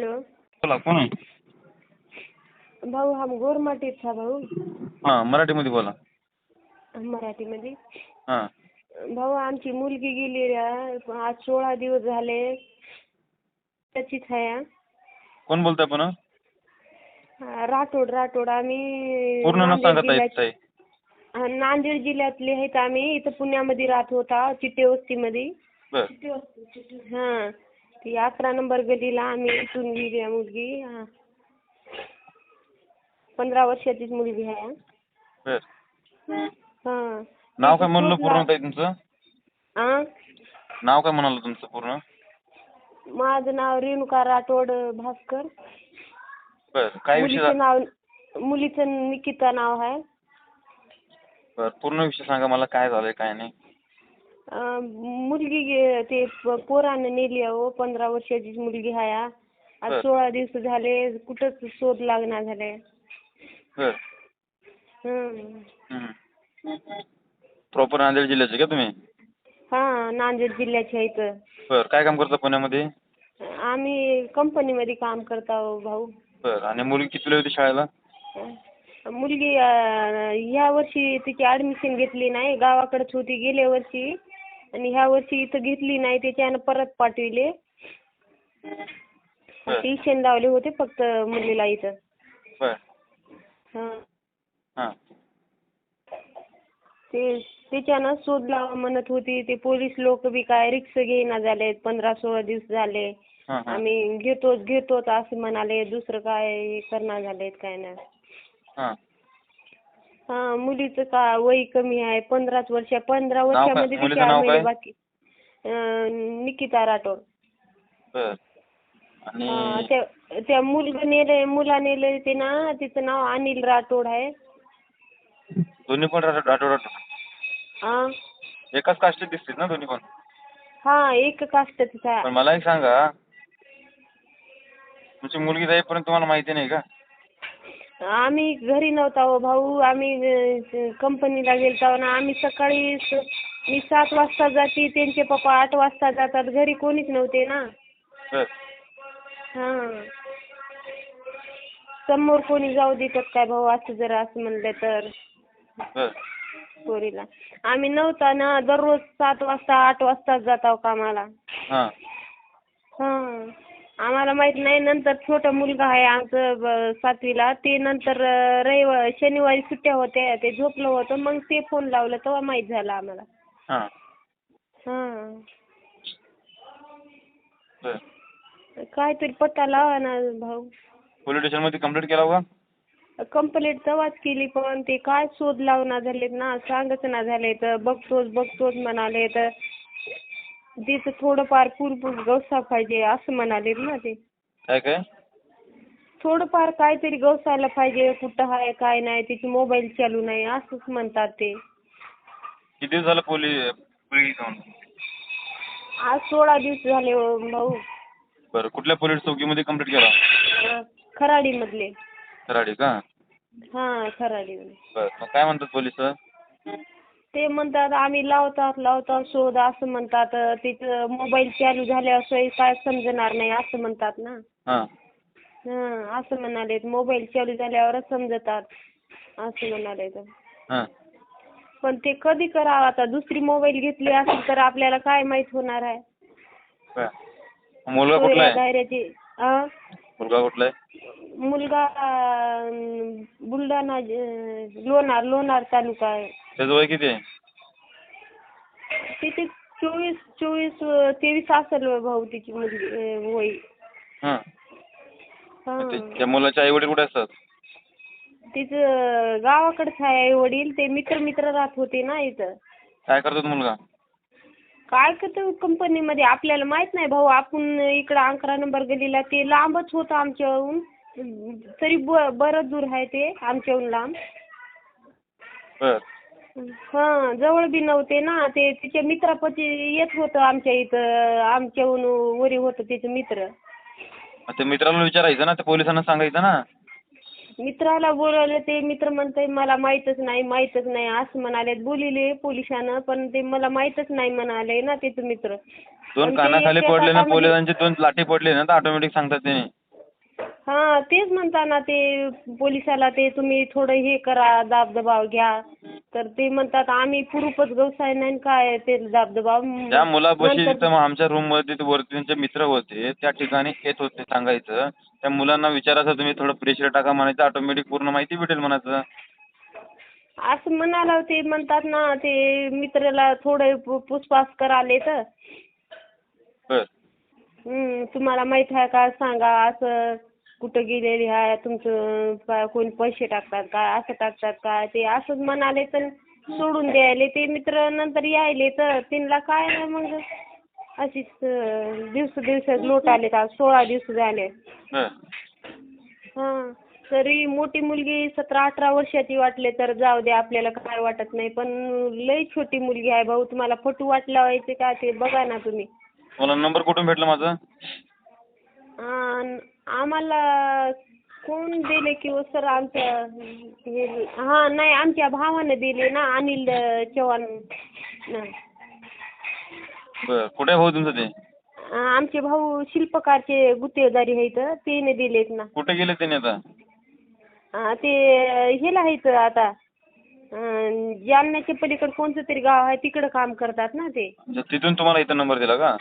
Hello. बोला कोण आहे? भाऊ हा गोरमाटीचा भाऊ. हां मराठीमध्ये बोला. मराठीमध्ये? हां. भाऊ आमची मुलगी गेली रे. आज सोळा दिवस झाले. त्याचीच आहे हा. कोण बोलताय पण हा, राठोड राठोड. आम्ही पूर्ण नाव नांदेड सांगा ताई जिल्ह्यात- ताई. हा, नांदेड जिल्ह्यातले आहेत आम्ही. इथं पुण्यामध्ये राहत होता चिट्टे वस्तीमध्ये. बर. हां. ती अकरा नंबर गलीला आम्ही इथून गेली आहे मुलगी. पंधरा वर्षाचीच मुलगी आहे. बर. हां. नाव काय म्हणलं पूर्ण ताई तुमचं? आ? नाव काय म्हणालं तुमचं पूर्ण? माझं नाव रेणुका राठोड भास्कर. बर काय विषय मुलीचं नाव मुलीचं निकिता नाव आहे. बर पूर्ण विषय सांगा मला काय झालंय काय नाही. मुलगी गे- ते प- पोरानं नेली आहे हो पंधरा वर्षाचीच मुलगी आहे हा. आज. सोळा दिवस झाले कुठंच शोध लागणार झाले. हं. प्रॉपर नांदेड जिल्ह्याचे का तुम्ही? हा नांदेड जिल्ह्याच्या इथं बर काय काम करता पुण्यामध्ये? आम्ही कंपनीमध्ये काम करतो भाऊ. बर आणि मुलगी कितीला होती शाळेला? मुलगी अं, ह्या वर्षी तिची ॲडमिशन घेतली नाही गावाकडेच होती गेल्या वर्षी. आणि ह्या वर्षी इथं घेतली नाही त्याच्यानं परत पाठविले. ट्युशन लावले होते फक्त मुलीला इथं. बर. हां. हां. ते त्याच्यानं शोध लावा म्हणत होती. ते पोलीस लोक बी काय रिक्स घेईना झालेत पंधरा सोळा दिवस झाले. आम्ही घेतोच घेतोच असं म्हणाले दुसरं काय हे करणार झालेत काय नाही. हां मुलीचं का वय कमी आहे? पंधराच वर्ष पंधरा नाव काय? वर्षामध्ये बी मुलीचं चार नाव महिने काय? बाकी. अं, निकिता राठोड. बर. हा, त्या त्या मुलगा नेले मुला नेले ते ना तिचं नाव अनिल राठोड आहे. दोन्ही पण राठोड राठोड. हा एकाच कास्टचे दिसतील ना दोन्ही पण? हा एक कास्टच आहे पण मला एक सांगा. तुमची मुलगी जाईपर्यंत तुम्हाला माहिती नाही का? आम्ही घरी नव्हता हो भाऊ. आम्ही कंपनीला गेलतो ना आम्ही सकाळी मी सात वाजता जाते त्यांचे पप्पा आठ वाजता जातात. घरी कोणीच नव्हते ना. हां. समोर कोणी जाऊ देतात काय भाऊ? असं जर असं म्हणलं तर. पोरीला. आम्ही नव्हता ना. दररोज सात वाजता आठ वाजता जातो कामाला. हां. हां. आम्हाला माहीत नाही नंतर छोटा मुलगा आहे आमचं ब- सातवीला. ते नंतर रविवार शनिवारी सुट्ट्या होत्या ते झोपलं होतं. मग ते फोन लावलं तेव्हा माहीत झालं आम्हाला. हां. हां. बर. काहीतरी पत्ता लावा ना भाऊ. पोलीस स्टेशनमध्ये कंप्लेंट केला होता कंप्लेंट तेव्हाच केली पण ते काय शोध लावणार झालेत ना सांगच ना झाले तर बघतोच बघतोच म्हणाले तर तिथं थोडंफार पुरपूर गवसा पाहिजे असं म्हणालेत ना ते. काय काय? थोडंफार काहीतरी गवसायला पाहिजे कुठं आहे काय नाही त्याची मोबाईल चालू नाही असंच म्हणतात ते. किती दिवस झालं पोलीस पोलीस जाऊन आज सोळा दिवस झाले हो भाऊ. बरं कुठल्या पोलीस चौकीमध्ये कंप्लेंट केला? अं, खराडीमधले. कराडी का? हां बरं मग काय म्हणतात पोलीस ते म्हणतात आम्ही लावतात लावतात शोध असं म्हणतात. तिचं मोबाईल चालू झाल्याशिवाय काय समजणार नाही असं म्हणतात ना. हां. हं असं म्हणाले मोबाईल चालू झाल्यावरच समजतात असं म्हणाले हां. पण ते कधी करावं आता? दुसरी मोबाईल घेतली असेल तर आपल्याला काय माहीत होणार आहे? बरं मुलगा कुठला आहे? धायऱ्याची अं? मुलगा कुठला आहे? मुलगा अं, बुलढाणा ज- लोणार लोणार तालुका आहे. त्याचं वय किती आहे? तिथे चोवीस चोवीस तेवीस असेल भाऊ तिची मुलगी अं, वय. हां. हां. ते- त्या मुलाचे आई वडील कुठे असतात? तिचं गावाकडेच आहे आई वडील ते मित्र मित्र राहत होते ना इथं. काय करतात मुलगा? काय करतो कंपनीमध्ये? आपल्याला माहीत नाही भाऊ. आपण इकडं अकरा नंबर गलीला ते लांबच होतं आमच्याहून. तरी ब बरंच दूर आहे ते आमच्याहून लांब. बर. हां जवळ बी नव्हते ना ते तिच्या मित्रापती येत होतं आमच्या इथं आमच्याहून वरी होतं त्याचं मित्र. ते मित्राला विचारायचं ना ते पोलिसांना सांगायचं ना. मित्राला बोलवलं ते मित्र म्हणतंय मला माहीतच नाही माहीतच नाही असं म्हणाले बोलिले पोलिसानं पण ते मला माहीतच नाही म्हणाले ना त्याचं मित्र. दोन पण ते कानाखाली पडले ना पोलिसांचे दोन लाठी पडले ना तर ऑटोमॅटिक सांगतात त्याने हा तेच म्हणताना ते पोलिसाला ते तुम्ही थोडं हे करा दाबदबाव घ्या. तर ते म्हणतात आम्ही पुरूपच व्यवसाय नाही न काय ते दाबदबाव? त्या मुलापाशी तिथं मग आमच्या रूममध्ये ते वरती त्यांचे मित्र होते. त्या ठिकाणी येत होते सांगायचं. त्या मुलांना विचारायचं तुम्ही थोडं प्रेशर टाका म्हणायचं ऑटोमॅटिक पूर्ण माहिती भेटेल म्हणायचं. असं म्हणाला ते म्हणतात ना ते मित्राला थोडे पु- पूछपाछ कराले तर. तुम्हाला माहीत आहे का? सांगा असं कुठं गेलेली आहे तुमचं पा- कोणी पैसे टाकतात का असं टाकतात का ते असंच म्हणाले तर सोडून द्यायले. ते मित्र नंतर यायले तर त्यांना काय नाही मग? अशीच दिवस दिवस लोट आले आज सोळा दिवस झाले. हां. तरी मोठी मुलगी सतरा अठरा वर्षाची वाटले तर जाऊ दे आपल्याला काय वाटत नाही. पण लई छोटी मुलगी आहे भाऊ तुम्हाला फोटो वाट लावायचे का ते बघा ना तुम्ही. मला नंबर कुठून भेटला माझा? आम्हाला कोण दिले की हो सर आमच्या हे हां नाही आमच्या भावानं दिले ना अनिल चव्हाण. बर कुठे भाऊ तुमचं ते? आमचे भाऊ शिल्पकारचे गुत्तेदारी आहेत त्याने दिलेत ना. कुठे गेले त्यांनी आता? ते हेला आहेत आता. जालन्याच्या पलीकडे कोणतं तरी गाव आहे तिकडं काम करतात ना ते. तिथून तुम्हाला इथं नंबर दिला का?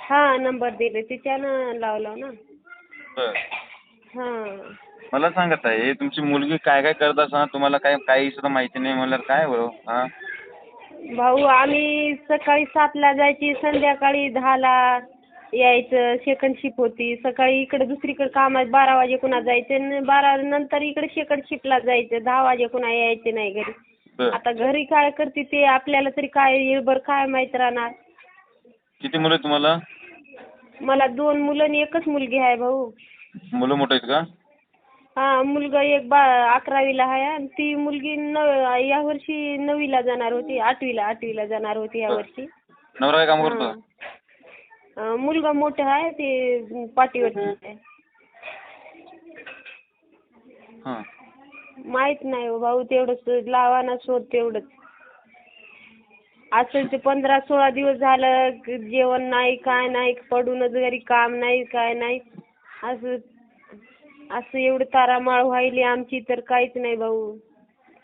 हा नंबर दिले त्याच्यानं लावला ना. बर. हां. मला सांगत आहे तुमची मुलगी काय काय करत असताना तुम्हाला काय काही सुद्धा माहिती नाही म्हणल्यावर काय बरं हा. भाऊ आम्ही सकाळी सातला जायची संध्याकाळी दहाला यायचं सेकंड शिफ्ट होती. सकाळी इकडे दुसरीकडे कामात बारा वाजे कुणा जायचं आणि बारा नंतर इकडे सेकंड शिफ्टला जायचं. दहा वाजे कुणा यायचे नाही घरी. बर. आता घरी काय करते ते आपल्याला तरी काय येळभर काय माहीत राहणार. किती मुलं आहेत तुम्हाला? मला दोन मुलं आणि एकच मुलगी आहे भाऊ. मुलं मोठं आहेत का? हा मुलगा एक बा अकरावीला आहे आणि ती मुलगी न या वर्षी नववीला जाणार होती आठवीला आठवीला जाणार होती या वर्षी. नवरा काय काम करतो? अं, मुलगा मोठा आहे ते आहे. हां. माहीत नाही हो भाऊ तेवढंच लावा ना शोध तेवढंच. असं ते पंधरा सोळा दिवस झालं क- जेवण नाही काय नाही पडूनच घरी काम नाही काय नाही. असं असं एवढं तारामाळ व्हायली आमची तर काहीच नाही भाऊ.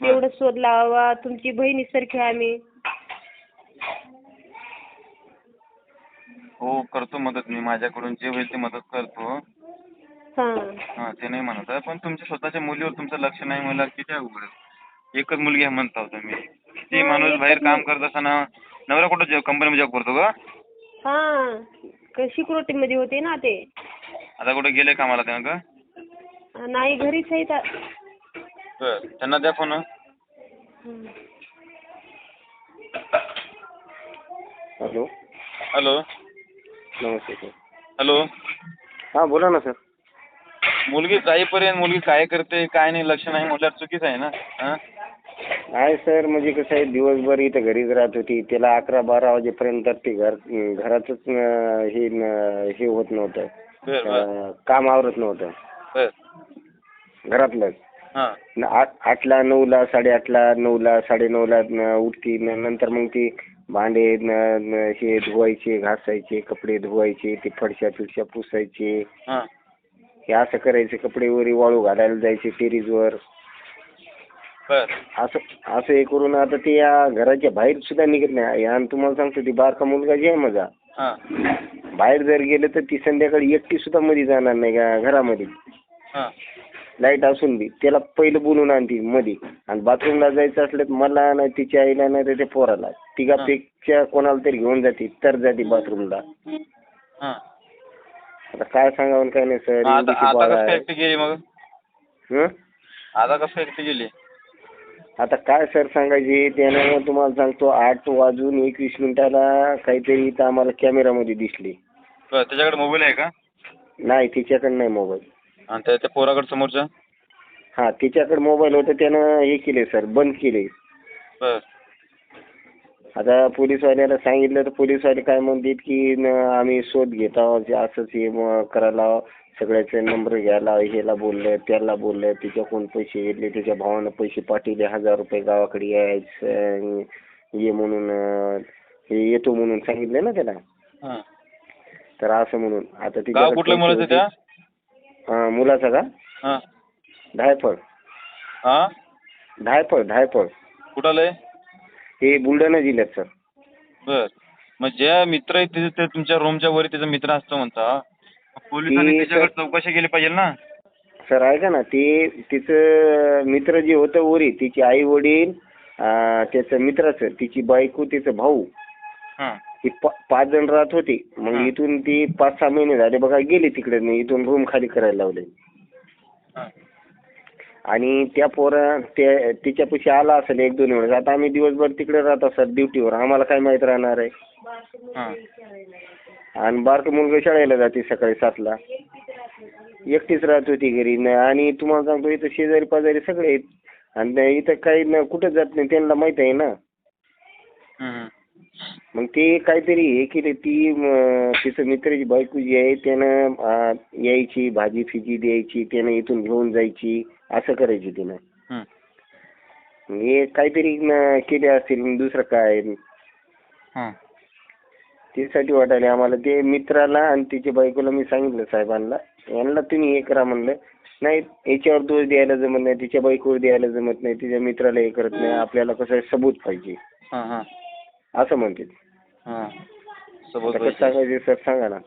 तेवढं शोध लावा तुमची बहिणीसारखी आम्ही. हो करतो मदत मी. माझ्याकडून जे होईल ते मदत करतो. हां. हां ते नाही म्हणत आहे. पण तुमच्या स्वतःच्या मुलीवर तुमचं लक्ष नाही म्हणल्यावर किती अवघड आहे. एकच मुलगी आहे म्हणता तुम्ही ती हा, माणूस बाहेर काम. करत असताना नवरा कुठं जॉब कंपनीमध्ये जॉब करतो का? हां सिक्युरिटीमध्ये होते ना ते. आता कुठे गेले कामाला त्यानं का? नाही घरीच आहे तर बरं त्यांना द्या फोन. हॅलो. हॅलो. नमस्ते सर. हॅलो. हां बोला ना सर. मुलगी जाईपर्यंत मुलगी काय करते काय नाही लक्ष नाही म्हटल्यावर चुकीच आहे ना? हां? आहे सर म्हणजे कसं आहे दिवसभर इथं घरीच राहत होती. त्याला अकरा बारा वाजेपर्यंत ते घर घराचंच अं, हे न- हे होत नव्हतं. बरं बरं. अं, काम आवरत नव्हतं. बरं. घरातलंच. हां. न आठ आठला नऊला साडेआठला नऊला साडेनऊला न- उठती न- नंतर मग ती भांडे न- न- हे धुवायचे घासायचे कपडे धुवायचे ते फडशा फिडशा पुसायचे. हां. हे असं करायचे कपडे वरी वाळू घालायला जायचे टेरीजवर बरं. असं असं हे करून आता ते या घराच्या बाहेर सुद्धा निघत नाही. आणि तुम्हाला सांगतो ती बारका मुलगा जे आहे माझा हां. बाहेर जर गेलं तर ती संध्याकाळी एकटी सुद्धा मध्ये जाणार नाही का घरामध्ये? हां. लाइट असून बी त्याला पहिलं बोलून आणते मध्ये आणि बाथरूमला जायचं असलं तर मला नाही तिच्या आईला नाही त्या पोराला. तिघापेक्षा कोणाला तरी घेऊन जाते तर जाते बाथरूमला. हां. आता काय सांगावं आणि काय नाही सर? आता आता कसं काय एकटी गेली मग? हं? आता कसं काय एकटी गेली? आता काय सर सांगायचे? त्यानं तुम्हाला सांगतो आठ वाजून एकवीस मिनिटाला काहीतरी इथं आम्हाला कॅमेरामध्ये दिसली. बरं त्याच्याकडे मोबाईल आहे का? नाही तिच्याकडे नाही मोबाईल आणि त्या त्या पोराकडे समोरच्या हा तिच्याकडे मोबाईल होता त्यानं हे केले सर बंद केले बरं. आता पोलीसवाल्याला सांगितलं तर पोलीसवाले काय म्हणतात की न आम्ही शोध घेत आहोत जे असंच हे म- करायला सगळ्याचे नंबर घ्यायला ह्याला बोललं त्याला बोललं तिच्याकडून पैसे घेतले त्याच्या भावानं पैसे पाठवले हजार रुपये गावाकडे यायचं ये म्हणून अं, हे येतो म्हणून सांगितलं ना त्याला. हां. तर असं म्हणून. आता गाव तिच्याकडे कुठलं होते. त्या? अं, मुलाचा का? हां. धायफळ. हां? धायफळ धायफळ. कुठं आलंय हे बुलढाणा जिल्ह्यात सर. बर. मग ज्या मित्र आहेत ते ते तुमच्या रूमच्या वरी त्याचा मित्र असतो म्हणता. मग पोलिसांनी ती त्याच्याकडे चौकशी केली पाहिजे ना? सर ऐका ना ते तिचं मित्र जे होतं वरी तिचे आई वडील त्याचं मित्राचं तिची बायको तिचं भाऊ. हां. पा- पाच जण राहत होती. मग. इथून ती पाच सहा महिने झाले. बघा गेली तिकडे. मी इथून रूम खाली करायला लावले. आणि त्या पोरा त्या तिच्यापाशी आला असेल एक दोन वेळेस. आता आम्ही दिवसभर तिकडे राहत असतात ड्युटीवर. आम्हाला काय माहीत राहणार आहे? आणि बारकं मुलगा शाळेला जाते सकाळी सातला. एकटीच राहत होती घरी. न आणि तुम्हाला सांगतो इथं शेजारी पाजारी सगळे आहेत. आणि इथं काही न कुठं जात नाही. त्यांना माहीत आहे ना. मग ते काहीतरी हे केले ती तिचं मित्राची बायको जी आहे त्यानं आ, यायची भाजी फिजी द्यायची त्यानं इथून घेऊन जायची असं करायची तिनं. मग हे काहीतरी न केले असतील दुसरं काय? हां. त्यासाठी वाटायले आम्हाला ते मित्राला आणि तिच्या बायकोला मी सांगितलं साहेबांना. यांना तुम्ही हे करा म्हणलं. नाही याच्यावर दोष द्यायला जमत नाही तिच्या बायकोवर द्यायला जमत नाही तिच्या मित्राला हे करत नाही आपल्याला कसं सबूत पाहिजे. हां हां. असं म्हणते हां. आता सोबत कसं पाहिजे. सांगायचं सर सांगा ना.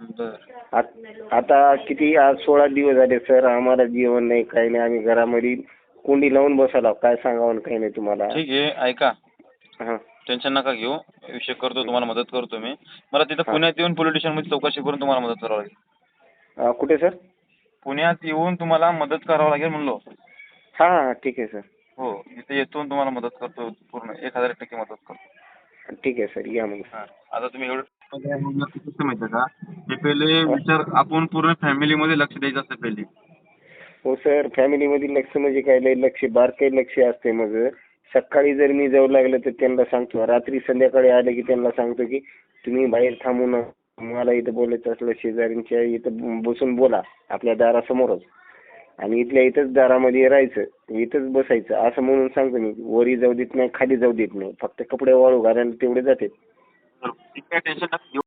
बर. आत- आता किती आज सोळा दिवस झाले सर आम्हाला जेवण नाही काही नाही आम्ही घरामध्ये कोंडी लावून बसायला काय सांगावं आणि काही नाही तुम्हाला. ठीक आहे ऐका. हां. टेन्शन नका घेऊ. विषय करतो तुम्हाला मदत करतो मी. मला तिथं हा. पुण्यात येऊन पोलीस स्टेशनमध्ये चौकशी करून तुम्हाला मदत करावं लागेल. अं, कुठे सर? पुण्यात येऊन तुम्हाला मदत करावं लागेल म्हणलो. हां हां ठीक आहे सर. हो इथे येतो आणि तुम्हाला मदत करतो पूर्ण एक हजार टक्के मदत करतो. ठीक आहे सर या मग. हां आता तुम्ही एवढं कसं माहिती आहे का? पहिले विचार आपण पूर्ण फॅमिलीमध्ये लक्ष द्यायचं असतं पहिले. हो सर फॅमिलीमध्ये लक्ष म्हणजे काय? लय लक्ष बारकाई लक्ष असते मग. सकाळी जर मी जाऊ लागलं तर त्यांना सांगतो. रात्री संध्याकाळी आले की त्यांना सांगतो की तुम्ही बाहेर थांबू नका. मला इथं बोलायचं असलं शेजाऱ्यांच्या इथं बसून बोला. आपल्या दारासमोरच. आणि इथल्या इथंच दारामध्ये राहायचं इथंच बसायचं. असं म्हणून सांगतो मी वरी जाऊ देत नाही खाली जाऊ देत नाही. फक्त कपडे वाळू घालायला तेवढे जाते टेन्शन नका घेऊ.